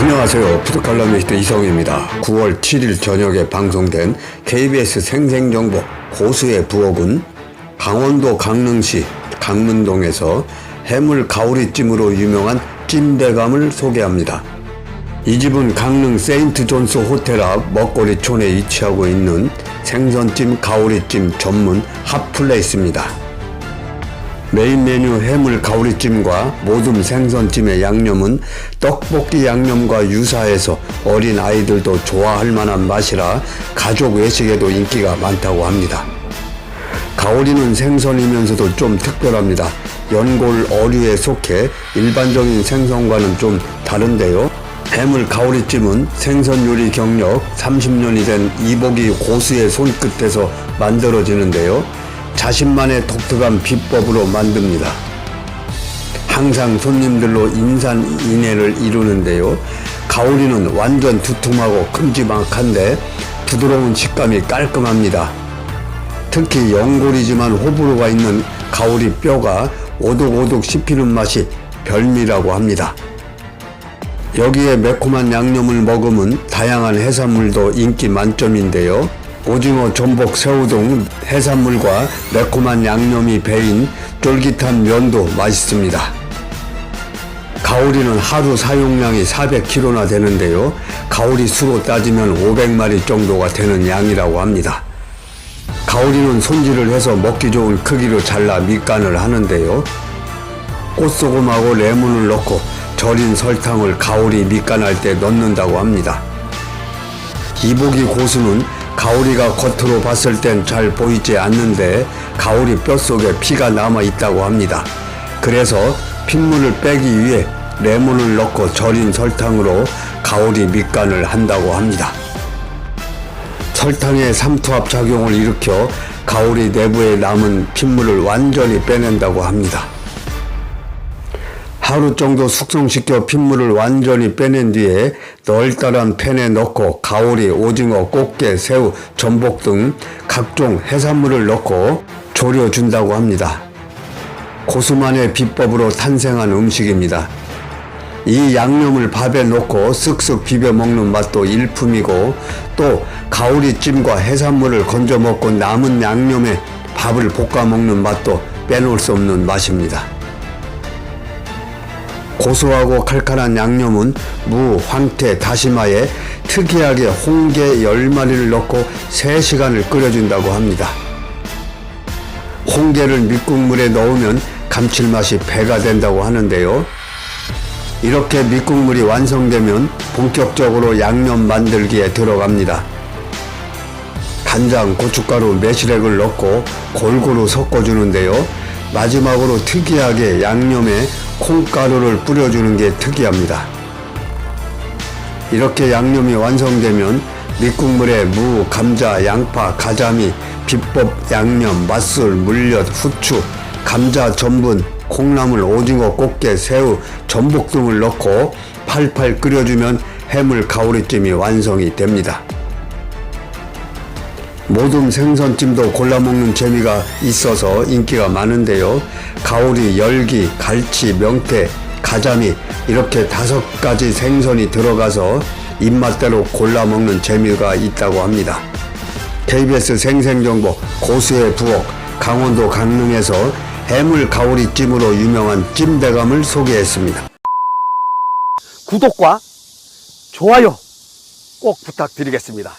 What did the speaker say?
안녕하세요. 푸드칼럼니스트 이성입니다. 9월 7일 저녁에 방송된 KBS 생생정보 고수의 부엌은 강원도 강릉시 강문동에서 해물 가오리찜으로 유명한 찜대감을 소개합니다. 이 집은 강릉 세인트 존스 호텔 앞 먹거리촌에 위치하고 있는 생선찜 가오리찜 전문 핫플레이스입니다. 메인 메뉴 해물 가오리찜과 모둠 생선찜의 양념은 떡볶이 양념과 유사해서 어린 아이들도 좋아할 만한 맛이라 가족 외식에도 인기가 많다고 합니다. 가오리는 생선이면서도 좀 특별합니다. 연골 어류에 속해 일반적인 생선과는 좀 다른데요. 해물 가오리찜은 생선 요리 경력 30년이 된 이복이 고수의 손끝에서 만들어지는데요. 자신만의 독특한 비법으로 만듭니다. 항상 손님들로 인산인해를 이루는데요. 가오리는 완전 두툼하고 큼지막한데 부드러운 식감이 깔끔합니다. 특히 연골이지만 호불호가 있는 가오리 뼈가 오독오독 씹히는 맛이 별미라고 합니다. 여기에 매콤한 양념을 먹으면 다양한 해산물도 인기 만점인데요. 오징어, 전복, 새우 등 해산물과 매콤한 양념이 배인 쫄깃한 면도 맛있습니다. 가오리는 하루 사용량이 400kg나 되는데요. 가오리 수로 따지면 500마리 정도가 되는 양이라고 합니다. 가오리는 손질을 해서 먹기 좋은 크기로 잘라 밑간을 하는데요. 꽃소금하고 레몬을 넣고 절인 설탕을 가오리 밑간할 때 넣는다고 합니다. 이보기 고수는 가오리가 겉으로 봤을 땐 잘 보이지 않는데 가오리 뼛속에 피가 남아 있다고 합니다. 그래서 핏물을 빼기 위해 레몬을 넣고 절인 설탕으로 가오리 밑간을 한다고 합니다. 설탕의 삼투압 작용을 일으켜 가오리 내부에 남은 핏물을 완전히 빼낸다고 합니다. 하루 정도 숙성시켜 핏물을 완전히 빼낸 뒤에 널따란 팬에 넣고 가오리, 오징어, 꽃게, 새우, 전복 등 각종 해산물을 넣고 졸여준다고 합니다. 고수만의 비법으로 탄생한 음식입니다. 이 양념을 밥에 넣고 쓱쓱 비벼 먹는 맛도 일품이고 또 가오리찜과 해산물을 건져 먹고 남은 양념에 밥을 볶아 먹는 맛도 빼놓을 수 없는 맛입니다. 고소하고 칼칼한 양념은 무, 황태, 다시마에 특이하게 홍게 10마리를 넣고 3시간을 끓여준다고 합니다. 홍게를 밑국물에 넣으면 감칠맛이 배가 된다고 하는데요. 이렇게 밑국물이 완성되면 본격적으로 양념 만들기에 들어갑니다. 간장, 고춧가루, 매실액을 넣고 골고루 섞어주는데요. 마지막으로 특이하게 양념에 콩가루를 뿌려주는 게 특이합니다. 이렇게 양념이 완성되면 밑국물에 무, 감자, 양파, 가자미, 비법 양념, 맛술, 물엿, 후추, 감자 전분, 콩나물, 오징어, 꽃게, 새우, 전복 등을 넣고 팔팔 끓여주면 해물 가오리찜이 완성이 됩니다. 모든 생선찜도 골라 먹는 재미가 있어서 인기가 많은데요. 가오리, 열기, 갈치, 명태, 가자미 이렇게 다섯 가지 생선이 들어가서 입맛대로 골라 먹는 재미가 있다고 합니다. KBS 생생정보 고수의 부엌 강원도 강릉에서 해물 가오리찜으로 유명한 찜대감을 소개했습니다. 구독과 좋아요 꼭 부탁드리겠습니다.